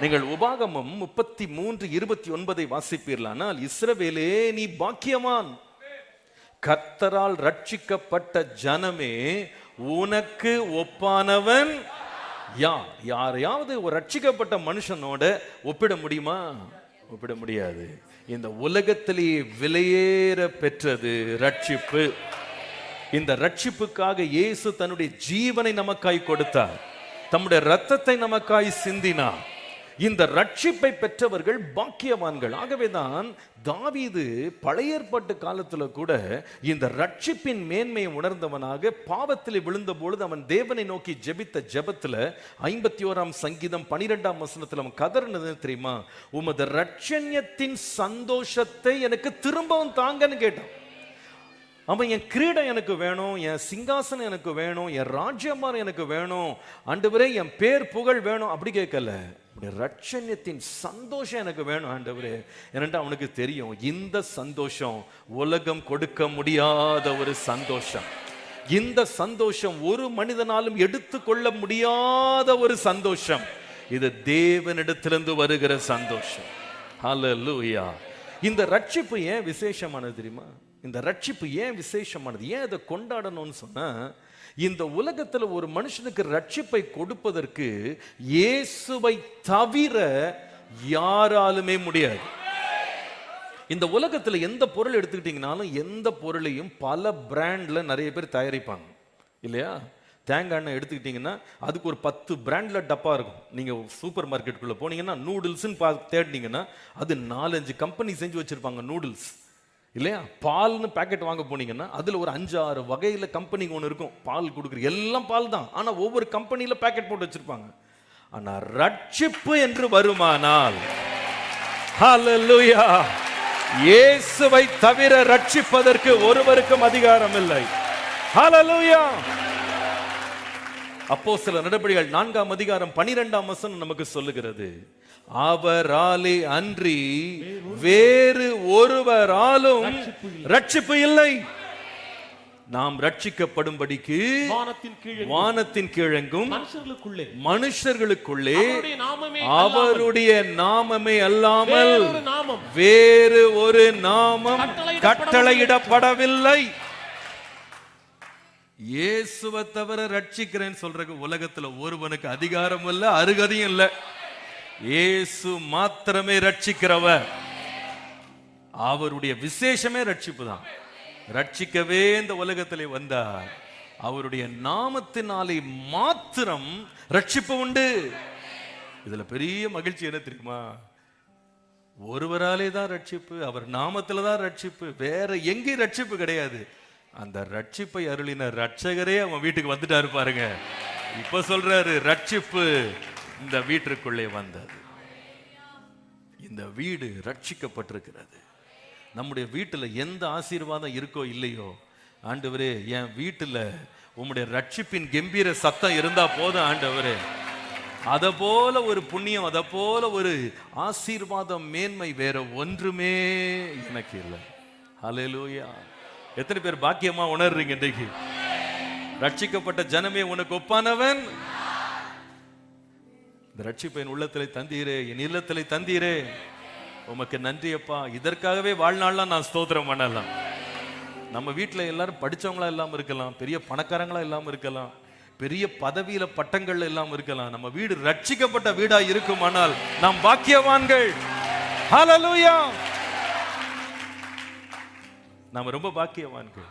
நீங்கள் உபாகமம் முப்பத்தி மூன்று இருபத்தி ஒன்பதை வாசிப்பீர்களானால் இஸ்ரவேலே நீ பாக்கியவான். கர்த்தரால் ரட்சிக்கப்பட்ட ஜனமே உனக்கு ஒப்பானவன் யார்? யாரையாவது ஒரு ரட்சிக்கப்பட்ட மனுஷனோட ஒப்பிட முடியுமா? ஒப்பிட முடியாது. இந்த உலகத்திலேயே விலையேற பெற்றது ரட்சிப்பு. இந்த ரட்சிப்புக்காக இயேசு தன்னுடைய ஜீவனை நமக்காய் கொடுத்தார். தம்முடைய ரத்தத்தை நமக்காய் சிந்தினார். இந்த ரட்சிப்பை பெற்றவர்கள் பாக்கியவான்கள் ஆகவேதான் தாவீது பழைய ஏற்பாட்டு காலத்தில் கூட இந்த ரட்சிப்பின் மேன்மையை உணர்ந்தவனாக பாவத்தில் விழுந்த பொழுது அவன் தேவனை நோக்கி ஜெபித்த ஜெபத்தில் ஐம்பத்தி ஓராம் சங்கீதம் பனிரெண்டாம் வசனத்தில் அவன் கதறினது தெரியுமா? உமது ரட்சண்யத்தின் சந்தோஷத்தை எனக்கு திரும்பவும் தாங்கன்னு கேட்டான். அவன் என் கிரீடம் எனக்கு வேணும் என் சிங்காசனம் எனக்கு வேணும் என் ராஜ்யமார் எனக்கு வேணும் ஆண்டவரே என் பேர் புகழ் வேணும் அப்படி கேட்கல. ரட்சணியத்தின் சந்தோஷம் எனக்கு வேணும் ஆண்டவரே. ஏனென்றால் அவனுக்கு தெரியும் இந்த சந்தோஷம் உலகம் கொடுக்க முடியாத ஒரு சந்தோஷம். இந்த சந்தோஷம் ஒரு மனிதனாலும் எடுத்துக்கொள்ள முடியாத ஒரு சந்தோஷம். இது தேவனிடத்திலிருந்து வருகிற சந்தோஷம். ஹalleluya இந்த ரட்சிப்பு ஏன் விசேஷமானது தெரியுமா? இந்த ரட்சிப்பு ஏன் விசேஷமானது? ஏன் இதை கொண்டாடணும்னு சொன்னால் இந்த உலகத்தில் ஒரு மனுஷனுக்கு ரட்சிப்பை கொடுப்பதற்கு இயேசுவை தவிர யாராலுமே முடியாது. இந்த உலகத்தில் எந்த பொருள் எடுத்துக்கிட்டீங்கனாலும் எந்த பொருளையும் பல பிராண்டில் நிறைய பேர் தயாரிப்பாங்க. இல்லையா? தேங்காய் எண்ணெய் எடுத்துக்கிட்டிங்கன்னா அதுக்கு ஒரு பத்து பிராண்டில் டப்பா இருக்கும். நீங்கள் சூப்பர் மார்க்கெட்டுக்குள்ளே போனீங்கன்னா நூடுல்ஸ்னு பா தேடினீங்கன்னா அது நாலஞ்சு கம்பெனி செஞ்சு வச்சுருப்பாங்க நூடுல்ஸ் இல்லையா? பால்னு பேக்கெட் வாங்க போனீங்கன்னா அதில் ஒரு அஞ்சு ஆறு வகையில் கம்பெனிக்கு ஒன்று இருக்கும். பால் கொடுக்குற எல்லாம் பால் தான். ஆனால் ஒவ்வொரு கம்பெனியில் பேக்கெட் போட்டு வச்சுருப்பாங்க. ஆனால் ரட்சிப்பு என்று வருமானால் ஹalleluya இயேசுவை தவிர ரட்சிப்பதற்கு ஒருவருக்கும் அதிகாரம் இல்லை ஹalleluya அப்போ சில நடபடிகள் நான்காம் அதிகாரம் பனிரெண்டாம் வசனம் நமக்கு சொல்லுகிறது. அவராலே அன்றி வேறு ஒருவராலும் ரட்சிப்பு இல்லை. நாம் ரட்சிக்கப்படும்படிக்கு வானத்தின் கீழே வானத்தின் கீழெங்கும் மனுஷர்களுக்குள்ளே அவருடைய நாமமே அல்லாமல் வேறு ஒரு நாமம் கட்டளையிடப்படவில்லை. இயேசுவை தவிர ரட்சிக்கிறேன்னு சொல்றக்கு உலகத்துல ஒருவனுக்கு அதிகாரம் இல்ல அருகதையும் இல்ல. இயேசு மாத்திரமே ரட்சிக்கிறவர். அவருடைய விசேஷமே ரட்சிப்பு தான் ரட்சிக்கவே இந்த உலகத்திலே வந்தார். அவருடைய நாமத்தினாலே மாத்திரம் ரட்சிப்பு உண்டு. இதுல பெரிய மகிழ்ச்சி என்ன தெரியுமா? ஒருவராலே தான் ரட்சிப்பு அவர் நாமத்துல தான் ரட்சிப்பு வேற எங்கேயும் ரட்சிப்பு கிடையாது. அந்த ரட்சிப்பை அருளின ரட்சகரே அவன் வீட்டுக்கு வந்துட்டாரு பாருங்க. இப்ப சொல்றாரு ரட்சிப்பு இந்த வீட்டிற்குள்ளே வந்தது. இந்த வீடு ரட்சிக்கப்பட்டிருக்கிறது. நம்முடைய வீட்டில் எந்த ஆசீர்வாதம் இருக்கோ இல்லையோ ஆண்டவரே என் வீட்டில் உம்முடைய ரட்சிப்பின் கம்பீர சத்தம் இருந்தா போதும் ஆண்டவரே. அதை போல ஒரு புண்ணியம் அதை போல ஒரு ஆசீர்வாதம் மேன்மை வேற ஒன்றுமே எனக்கு இல்லை. ஹalleluya. எத்தனை பேர் பாக்கியமா உணர்றீங்க இன்றைக்கு? ரட்சிக்கப்பட்ட ஜனமே உனக்கு ஒப்பானவன்? இந்த ரட்சிப்பை என் உள்ளத்திலே தந்தீரே என் இல்லத்திலே தந்தீரே. உமக்கு நன்றி அப்பா. இதற்காகவே வாழ்நாள்லாம் நான் ஸ்தோத்திரம் பண்ணலாம். நம்ம வீட்டில் எல்லாரும் படிச்சவங்களா இல்லாமல் இருக்கலாம் பெரிய பணக்காரங்களா இல்லாமல் இருக்கலாம் பெரிய பதவியில பட்டங்கள் எல்லாம் இருக்கலாம். நம்ம வீடு ரட்சிக்கப்பட்ட வீடா இருக்குமானால் நாம் பாக்கியவான்கள். ஹலலூயா நாம ரொம்ப பாக்கியவான்கள்.